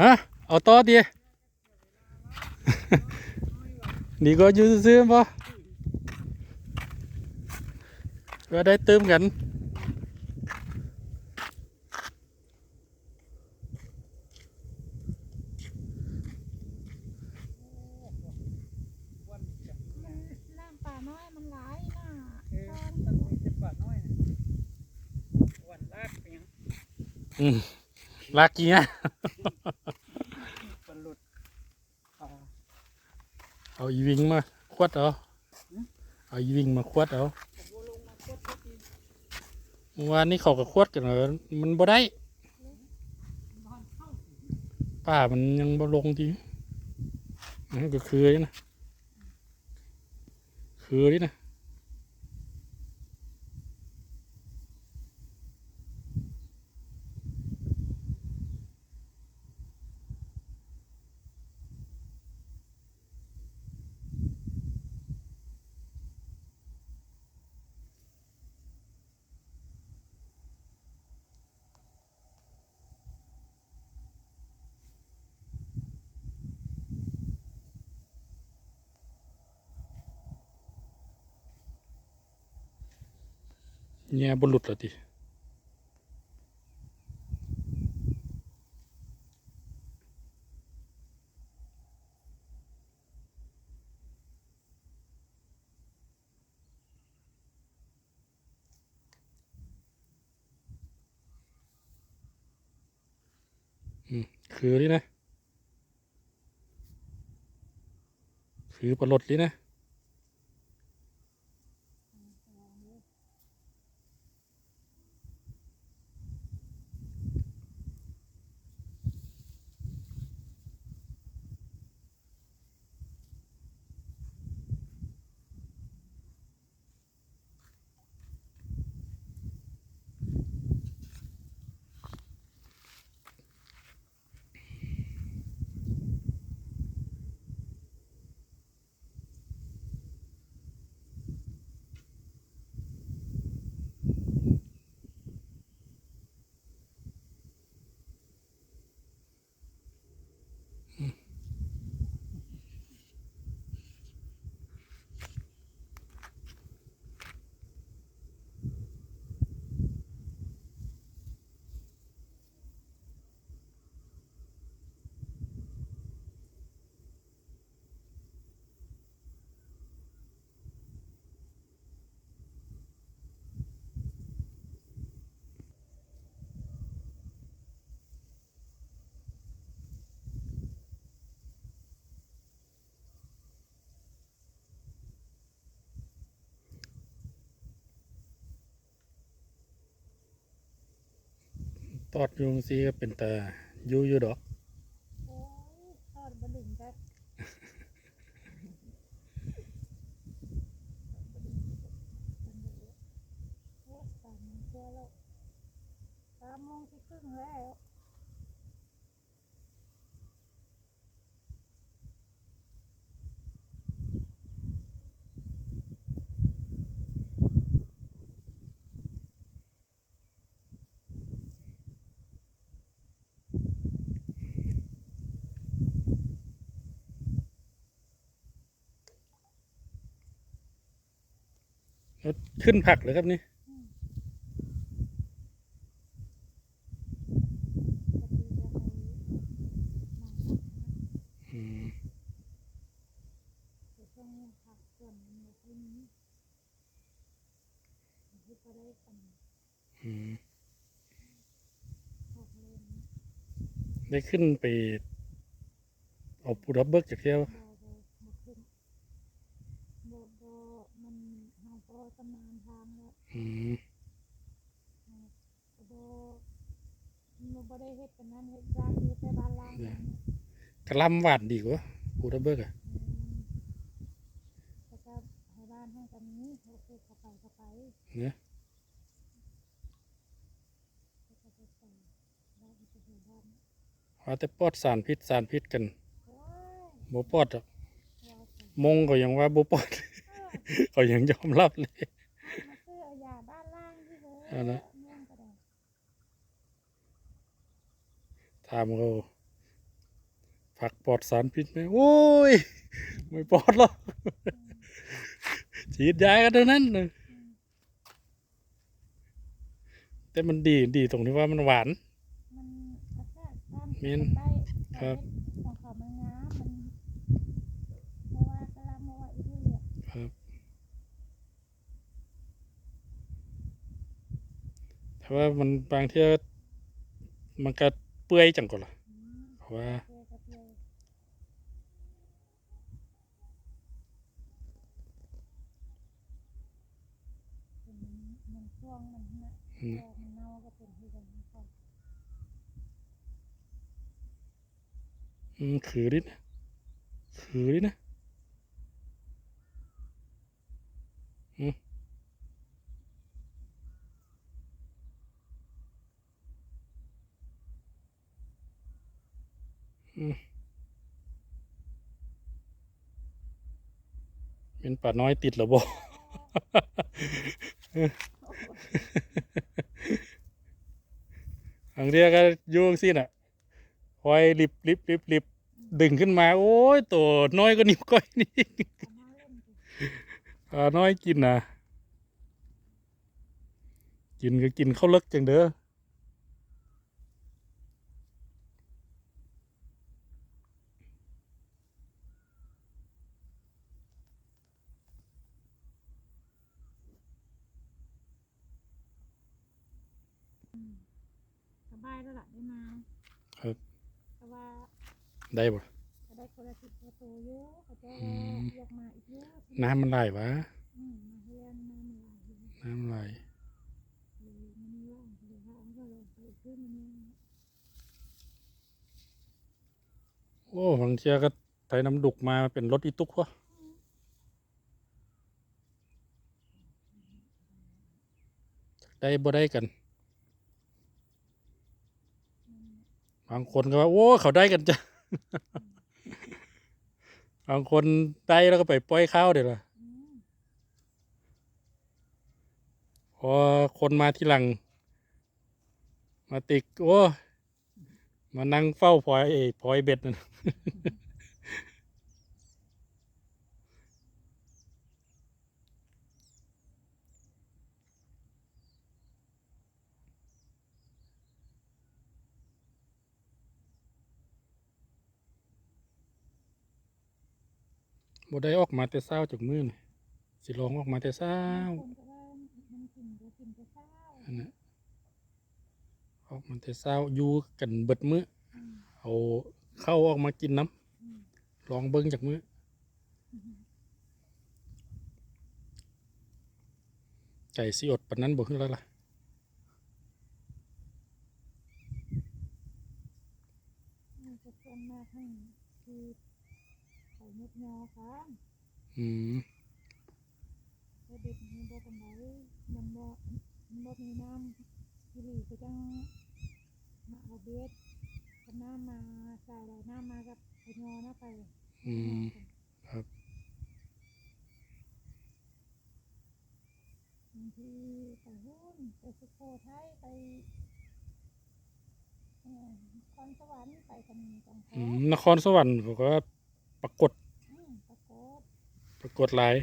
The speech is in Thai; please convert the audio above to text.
ฮะเอาต่อดีดีก็อยู่ซื้อๆป่ะก็ได้เติมกันน้ำป่าน้อยมันหลายน่ะเออมันมีจะปาดน้อยนะวันลากเปียงอืมลากกี้นะ ปันหลุดอ่า เอาอีวิงมาควัดเอาเอาอีวิงมาควัดเอาผมว่าเมื่อวานนี้เขากับควัดกันเลยมันบ่ได้ป้ามันยังบ่ลงทีนั่นก็คือนี่นะคือนี่นะ เนี่ยบหลุดและทีอืมคือนี่นะ คือปลดนี่นะ ตอดยุงซีก็เป็นตาอยู่อยู่ดอกตอดบดึงกันโอ้ยสามมงเช้าแล้วสามโมงที่ครึ่งแล้ว ขึ้นผักเลยครับนี่ปกติจะเอาหนังอืมแต่ช่วงนี้ผักส่วนมันได้กันอืมพวกเล่นได้ขึ้นไปเอาปูดับเบิกจากเที่ยว บอบอบขึ้นบอบอมันหาพอตำนานทางแล้ว อืมบมันบ่ได้เฮ็ดกันนั้นเฮ็ดร้านอยู่แต่บ้านล่างนั่นกระลำหวานดีกว่าปูดับเบิกอะอืมแล้วก็ให้บ้านให้กันนี้โอเคเข้าไปเข้าไปเนี่ยแล้วก็ไปใส่บ้านไปให้บ้านว่าแต่ปอดสารพิษสารพิษกันโอ้ยบ่ปอดหรอกเราใส่มงก็ยังว่าบ่ปอดเออเขายังยอมรับเลย มาซื้อเอายาบ้านล่าง ที่เถอะเอาละเมืองก็ได้ถามเขาผักปลอดสารพิษไหมโอ้ย ไม่ปลอดหรอกฉีดยากันเท่านั้นเลยแต่มันดีดีตรงที่ว่ามันหวานมันกระแทกตามเมนได้ครับ ของเขามันงามมันเพราะว่ากระลำเพราะว่าอีกเรื่อง ครับแต่ ว่ามันบางเที่ยมันก็เปื่อยจังก่อนล่ะเพราะว่าเจอกระเทียมเป็นมันช่วงมันนะอืมแตกมันเน่าก็เป็นที่กันนะครับอืมคือดินะคือดินะอืมอืม เป็นป่าน้อยติดหรอบ่อังเรียก็ยุ่งสิน่ะคอยลิบลิบลิบลิบดึงขึ้นมา โอ้ยตัวน้อยก็นิ้วก้อยนี่ป่าน้อยกินนะกินก็กินข้าวเลิกจังเด้อ บายแล้วล่ะได้มาครับ แต่ว่าได้บ่ก็ได้คนละสิบประตูอยู่เขาจะอืมเรียกมาอีกเยอะน้ำมันไหลวะอืมมาเฮียนน้ำมันไหลอยู่น้ำมันไหลหรือมันว่างหรือว่าอันก็ลงไปอีกขึ้นมันยังโอ้บางเทียก็ไถน้ำดุกมาเป็นรถอีตุกวะได้บ่ได้กัน บางคนก็ว่า โอ้เขาได้กันจ้ะบางคนได้แล้วก็ไปปล่อยข้าวเดี๋ยวละพอคนมาที่หลัง มาติกโอ้มานั่งเฝ้าพลอยพลอยเบ็ดนั่น บ่ได้ออกมาแต่เช้าจากมือนี่สิลองออกมาแต่เศร้าอันนั้นออกมาแต่เช้าอยู่กันเบิดมือเอาเข้าออกมากินน้ำลองเบิ้งจากมือไก่สิอดปานนั้นบ่คือแล้วล่ะมันจะส่วนมากให้คือ ไข่มุกยอค่ะอืมถ้าเด็กมันบ่กันไหนมันบ่มันบ่มีน้ำกิริก็จังมาเอาเบ็ดกับน้ำมาใส่อะไรน้ำมากับไข่ยอนะไปอืมครับบางทีไปหุ้นไปสุโขทัยไปเอ่อนครสวรรค์ไปกันจังหอืวัมดนครสวรรค์เขาก็ปรากฏอืม ปรากฏปรากฏหลาย